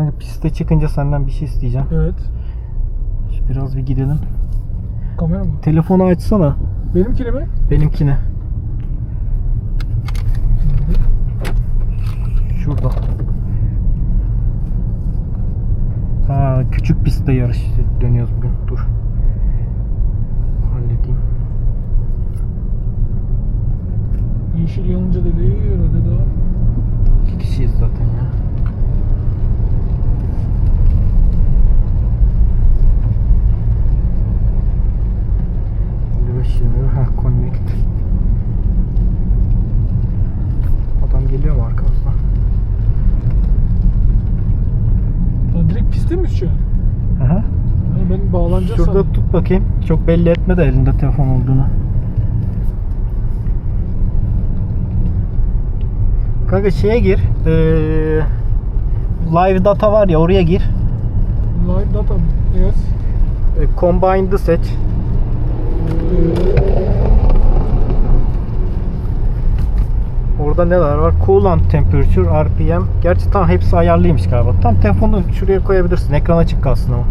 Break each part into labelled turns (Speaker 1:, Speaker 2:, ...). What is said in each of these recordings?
Speaker 1: Kanka piste çıkınca senden bir şey isteyeceğim.
Speaker 2: Evet.
Speaker 1: Biraz bir gidelim.
Speaker 2: Kamera mı?
Speaker 1: Telefonu açsana.
Speaker 2: Benimkini mi?
Speaker 1: Benimkine. Şurada. Ha, küçük pistte yarış dönüyoruz bugün. Dur. Halledeyim.
Speaker 2: Yeşil yanınca dedi öyle daha.
Speaker 1: İki kişiyiz zaten ya. Beş yirmi. Ha connect. Adam geliyor mu arkamızdan?
Speaker 2: Ha, direkt piste miyiz şu an?
Speaker 1: Aha.
Speaker 2: Ha, ben bağlanacağız
Speaker 1: Şurada
Speaker 2: sandım.
Speaker 1: Tut bakayım. Çok belli etme de elinde telefon olduğunu. Kanka şeye gir. Eee live data var ya oraya gir.
Speaker 2: Live data mı? Yes.
Speaker 1: E, Combined'ı seç. Orada neler var? Coolant temperature, RPM. Gerçi tam hepsi ayarlıymış galiba. Tam telefonu şuraya koyabilirsin. Ekran açık kalsın ama.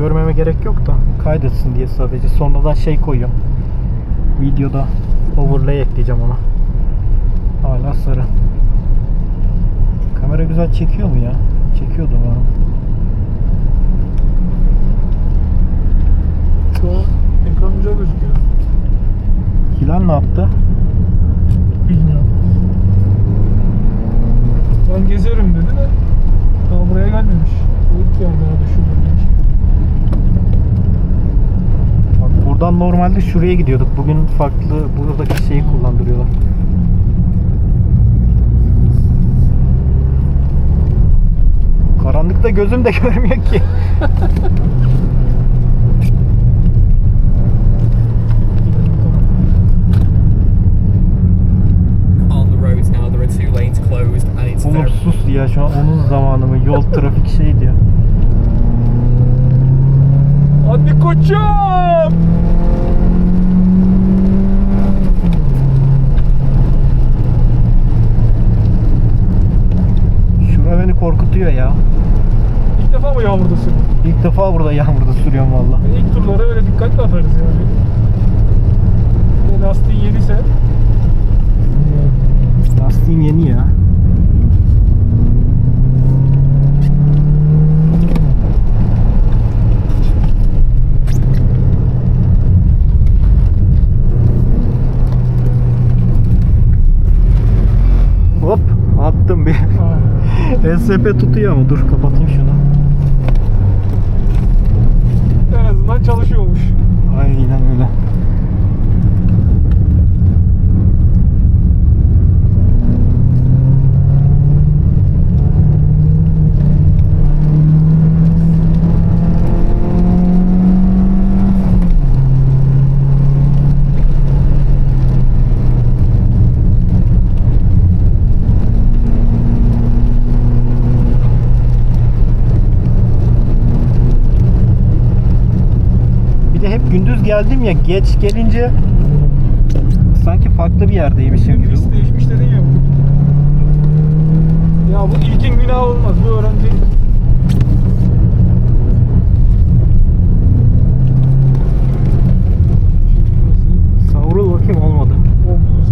Speaker 1: Görmeme gerek yok da kaydetsin diye sadece. Sonradan şey koyuyorum. Videoda overlay ekleyeceğim ona. Hala sarı. Kamera güzel çekiyor mu ya? Çekiyordu umarım.
Speaker 2: Şu an ekran güzel gözüküyor.
Speaker 1: Hilal ne yaptı?
Speaker 2: Bilmiyorum. Ben gezerim dedi de daha buraya gelmemiş. İlk yerde herhalde şurada demiş.
Speaker 1: Bak buradan normalde şuraya gidiyorduk. Bugün farklı buradaki şeyi kullandırıyorlar. Karanlıkta gözüm de görmüyor ki. Oğlum sus ya şu an onun zamanı mı? Yol trafik şey diyor.
Speaker 2: Hadi koçum!
Speaker 1: Korkutuyor ya.
Speaker 2: İlk defa mı yağmurda sürdün?
Speaker 1: İlk defa burada yağmurda sürüyorum valla.
Speaker 2: Ben ilk turlara öyle dikkatli atarız yani. Bir de yeniyse
Speaker 1: Lastiğim yeni ya. Hop attım bir.
Speaker 2: ha,
Speaker 1: SCP tutuyor ama dur kapatayım şunu.
Speaker 2: en azından çalışıyormuş.
Speaker 1: Aynen öyle. Bir de hep gündüz geldim ya geç gelince sanki farklı bir yerdeymişim gibi.
Speaker 2: pist değişmiş dedin ya. Ya bu ilkin günah olmaz. Bu öğrenci
Speaker 1: Savrul bakayım olmadı.
Speaker 2: olmaz.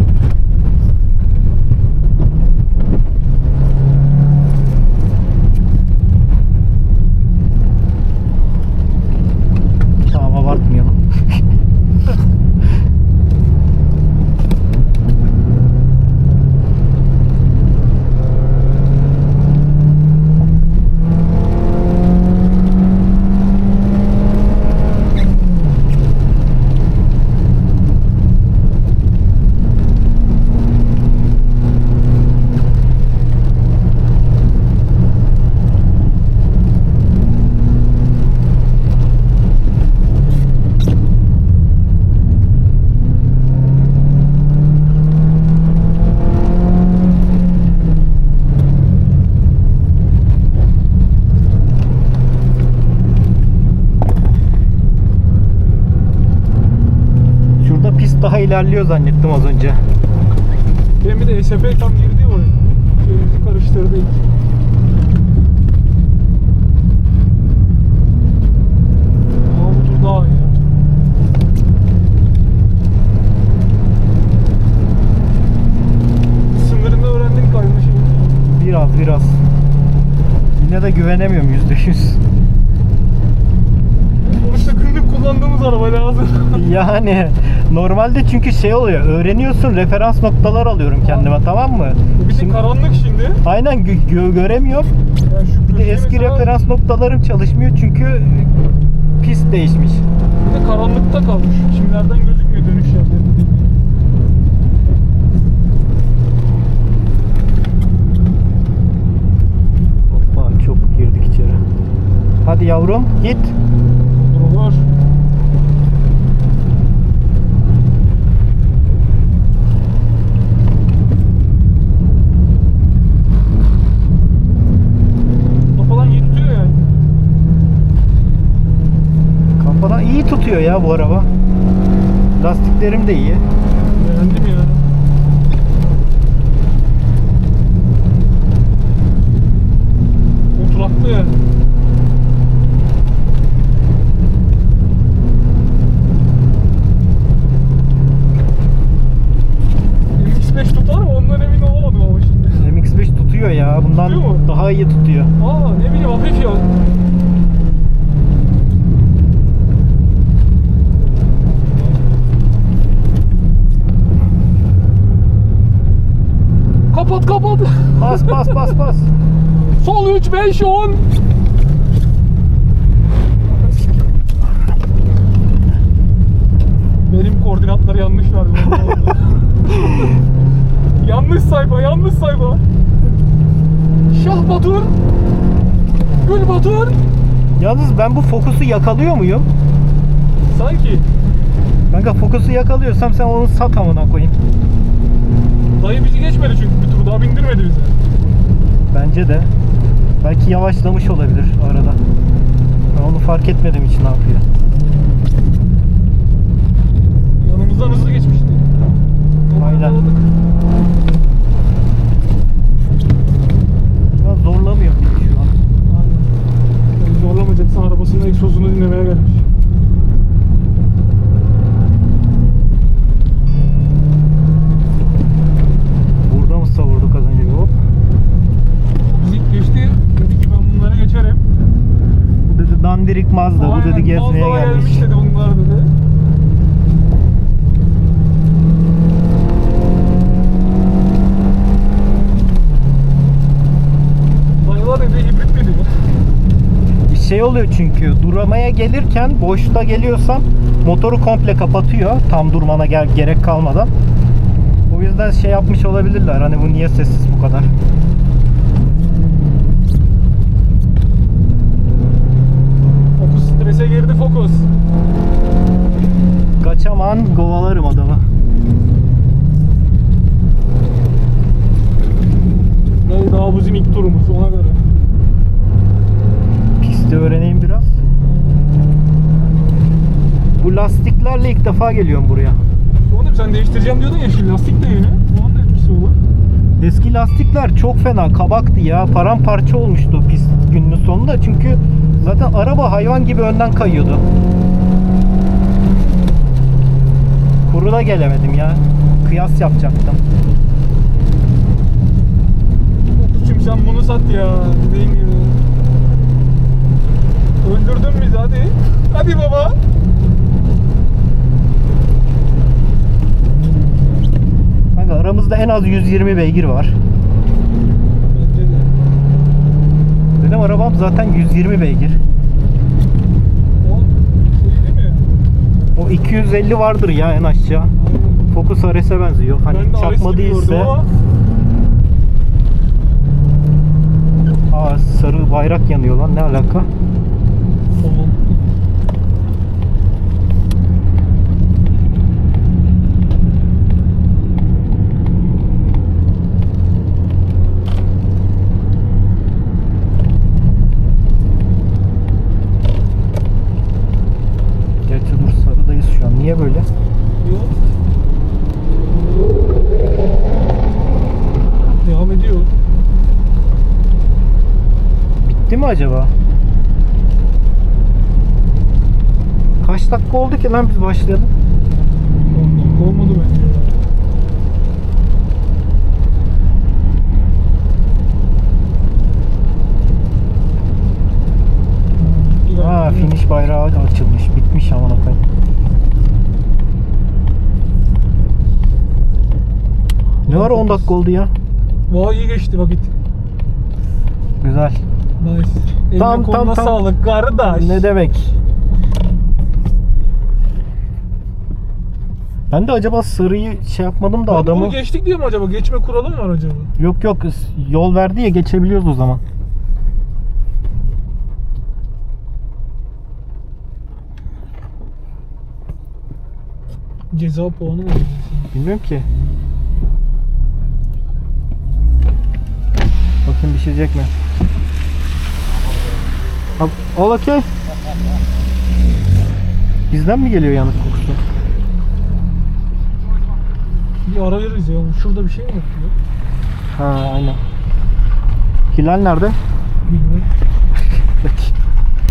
Speaker 1: Tamam abartmayalım. Şurada pist daha ilerliyor zannettim az önce.
Speaker 2: Benim bir de SP tam girdi ya oraya. Şeyimizi karıştırdı. Daha iyi. ya. Sınırını öğrendin şeyini.
Speaker 1: Biraz biraz. Yine de güvenemiyorum yüzde yüz.
Speaker 2: Sonuçta günlük kullandığımız araba lazım.
Speaker 1: Yani normalde çünkü şey oluyor. Öğreniyorsun referans noktalar alıyorum kendime tamam mı?
Speaker 2: bir de
Speaker 1: Şimdi-
Speaker 2: karanlık şimdi.
Speaker 1: Aynen gö- gö- göremiyorum.
Speaker 2: Yani şu
Speaker 1: Bir de
Speaker 2: köşeye
Speaker 1: eski
Speaker 2: mesela-
Speaker 1: referans noktalarım çalışmıyor çünkü pist değişmiş.
Speaker 2: Bir de karanlıkta kalmış. Çimlerden gözükmüyor dönüş yerlerinde.
Speaker 1: Hoppa çok girdik içeri. Hadi yavrum git.
Speaker 2: Olur. Kafadan iyi tutuyor yani.
Speaker 1: Kafadan iyi tutuyor ya bu araba. Lastiklerim de iyi.
Speaker 2: Beğendim ya. Oturaklı yani. MX-5 tutar mı? Ondan emin olamadım ama şimdi.
Speaker 1: MX-5 tutuyor ya. Bundan
Speaker 2: Tutuyor mu?
Speaker 1: daha iyi tutuyor.
Speaker 2: Aa ne bileyim hafif ya. Kapat kapat.
Speaker 1: Bas bas bas bas.
Speaker 2: Sol 3 5 10. Benim koordinatları yanlış verdim. yanlış sayfa, yanlış sayfa. Şah Batur. Gül Batur.
Speaker 1: Yalnız ben bu fokusu yakalıyor muyum?
Speaker 2: Sanki
Speaker 1: Kanka fokusu yakalıyorsam sen onu sat amına koyayım.
Speaker 2: Dayı bizi geçmedi çünkü bir tur daha bindirmedi bize.
Speaker 1: Bence de. Belki yavaşlamış olabilir arada. Ben onu fark etmediğim için ne yapıyor.
Speaker 2: Yanımızdan hızlı geçmişti. Onu
Speaker 1: Aynen.
Speaker 2: yakaladık.
Speaker 1: Biraz zorlamıyor beni şu an.
Speaker 2: Aynen. Yani zorlamayacaksın arabasının egzozunu dinlemeye gelmiş.
Speaker 1: Burada mı savurduk az önce? Hop.
Speaker 2: Bizi geçti. Dedi ki ben bunları geçerim.
Speaker 1: Bu dedi dandirik Mazda. Bu dedi
Speaker 2: Aynen,
Speaker 1: gezmeye
Speaker 2: Mazda
Speaker 1: gelmiş.
Speaker 2: gelmiş dedi bunlar dedi. Hibrit dedi.
Speaker 1: Şey oluyor çünkü duramaya gelirken boşta geliyorsan motoru komple kapatıyor tam durmana gel gerek kalmadan. O yüzden şey yapmış olabilirler. Hani bu niye sessiz bu kadar?
Speaker 2: Strese girdi fokus.
Speaker 1: Kaçaman kovalarım adamı.
Speaker 2: Dayı daha bizim ilk turumuz ona göre.
Speaker 1: Pisti öğreneyim biraz. Bu lastiklerle ilk defa geliyorum buraya.
Speaker 2: Oğlum sen değiştireceğim diyordun ya şimdi lastik de yeni. Onun da etkisi olur.
Speaker 1: Eski lastikler çok fena kabaktı ya. Paramparça olmuştu pist gününün sonunda. Çünkü zaten araba hayvan gibi önden kayıyordu. Kuruna gelemedim ya. Kıyas yapacaktım.
Speaker 2: Fokusçum sen bunu sat ya dediğin gibi. Öldürdün bizi hadi. Hadi baba.
Speaker 1: Kanka aramızda en az 120 beygir var.
Speaker 2: Bence de.
Speaker 1: Benim arabam zaten 120 beygir.
Speaker 2: O şey?
Speaker 1: O 250 vardır ya en aşağı. Focus RS'e benziyor. Hani
Speaker 2: ben de
Speaker 1: çakma
Speaker 2: gibi
Speaker 1: değilse. Aa sarı bayrak yanıyor lan ne alaka? gidiyor. Devam ediyor. Bitti
Speaker 2: mi
Speaker 1: acaba? Kaç dakika oldu ki lan biz başlayalım?
Speaker 2: Olmadı bence.
Speaker 1: Ha finish bayrağı açılmış. Bitmiş amına koyayım. Ne var 10 dakika oldu ya?
Speaker 2: Vay iyi geçti vakit.
Speaker 1: Güzel.
Speaker 2: Nice. Eline
Speaker 1: Tam,
Speaker 2: koluna
Speaker 1: tam, tam.
Speaker 2: sağlık kardeş.
Speaker 1: Ne demek? Ben de acaba sarıyı şey yapmadım da
Speaker 2: Ben
Speaker 1: adamı...
Speaker 2: Bunu geçtik diye mi acaba? Geçme kuralı mı var acaba?
Speaker 1: Yok yok yol verdi ya geçebiliyoruz o zaman.
Speaker 2: Ceza puanı mı?
Speaker 1: Bilmiyorum ki. Bakayım düşecek mi? Al, al okey. Bizden mi geliyor yanık kokusu?
Speaker 2: Bir ara veririz ya. Şurada bir şey mi yapıyor?
Speaker 1: Ha aynen. Hilal nerede?
Speaker 2: Bilmiyorum.